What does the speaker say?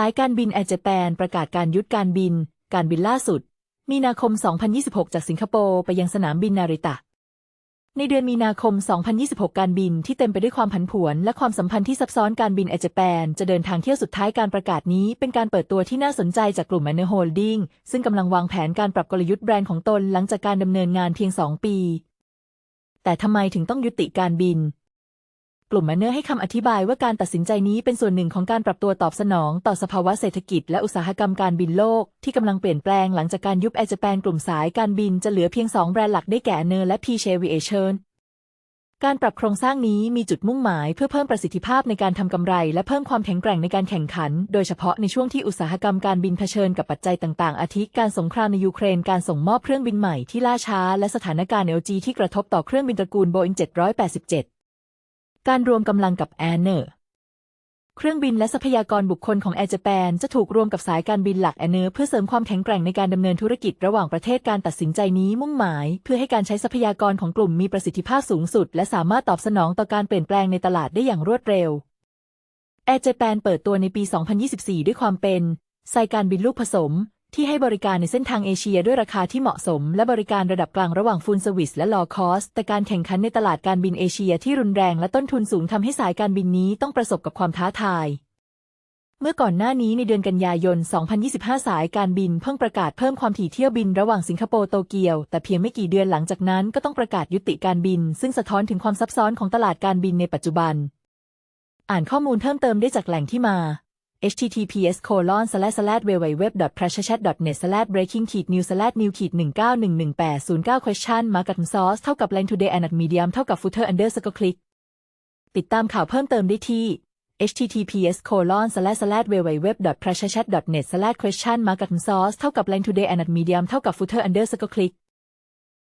สายการบินแอร์เจแปนประกาศการยุดการบิน การบินล่าสุด มีนาคม 2026 จากสิงคโปร์ไปยังสนามบินนาริตะ ในเดือนมีนาคม 2026 การบินที่เต็มไปด้วยความผันผวน และความสัมพันธ์ที่ซับซ้อนการบินแอร์เจแปนจะเดินทางเที่ยวสุดท้ายการประกาศนี้เป็นการเปิดตัวที่น่าสนใจจากกลุ่มแมนเนอร์โฮลดิ้งซึ่งกำลังวางแผนการปรับกลยุทธ์แบรนด์ของตนหลังจากการดำเนินงานเพียง 2 ปี แต่ทำไมถึงต้องยุติการบิน กลุ่มแมนเนอร์ให้คำอธิบายว่าการตัดสินใจนี้เป็นส่วนหนึ่งของการปรับตัวตอบสนองต่อสภาวะเศรษฐกิจและอุตสาหกรรมการบินโลก ที่กำลังเปลี่ยนแปลงหลังจากการยุบแอร์เจแปนกลุ่มสายการบินจะเหลือเพียง 2 แบรนด์หลักได้แก่เนอร์และ p c h a v i a t i o n การปรับโครงสร้างนี้มีจุดมุ่งหมายเพื่อเพิ่มประสิทธิภาพในการทำกำไร และเพิ่มความแข็งแกร่งในการแข่งขัน โดยเฉพาะในช่วงที่อุตสาหกรรมการบินเผชิญกับปัจจัยต่างๆ อาทิการสงครามในยูเครน การส่งมอบเครื่องบินใหม่ที่ล่าช้า และสถานการณ์ LG ที่กระทบต่อเครื่องบินตระกูล Boeing 787 การรวมกำลังกับแอนเนอร์เครื่องบินและทรัพยากรบุคคลของแอร์เจแปนจะถูกรวมกับสายการบินหลักแอนเนอร์เพื่อเสริมความแข็งแกร่งในการดำเนินธุรกิจระหว่างประเทศการตัดสินใจนี้มุ่งหมาย เพื่อให้การใช้ทรัพยากรของกลุ่มมีประสิทธิภาพสูงสุด และสามารถตอบสนองต่อการเปลี่ยนแปลงในตลาดได้อย่างรวดเร็วแอร์เจแปนเปิดตัวในปี 2024 ด้วยความเป็นสายการบินลูกผสม ที่ให้บริการในเส้นทางเอเชียด้วยราคาที่เหมาะสม และบริการระดับกลางระหว่างฟูลสวิสและลอคอส แต่การแข่งขันในตลาดการบินเอเชียที่รุนแรงและต้นทุนสูงทำให้สายการบินนี้ต้องประสบกับความท้าทาย เมื่อก่อนหน้านี้ในเดือนกันยายน 2025 สายการบินเพิ่งประกาศเพิ่มความถี่เที่ยวบินระหว่างสิงคโปร์โตเกียว แต่เพียงไม่กี่เดือนหลังจากนั้นก็ต้องประกาศยุติการบิน ซึ่งสะท้อนถึงความซับซ้อนของตลาดการบินในปัจจุบัน อ่านข้อมูลเพิ่มเติมได้จากแหล่งที่มา https colon slash slash www pressure net slash breaking ขีด news slash new ขีด1911809 question market source เท่ากับ line today and medium เท่ากับ footer underscore click ติดตามข่าวเพิ่มเติมได้ที่ https colon slash slash www pressure net slash question market source เท่ากับ line today and medium เท่ากับ footer underscore click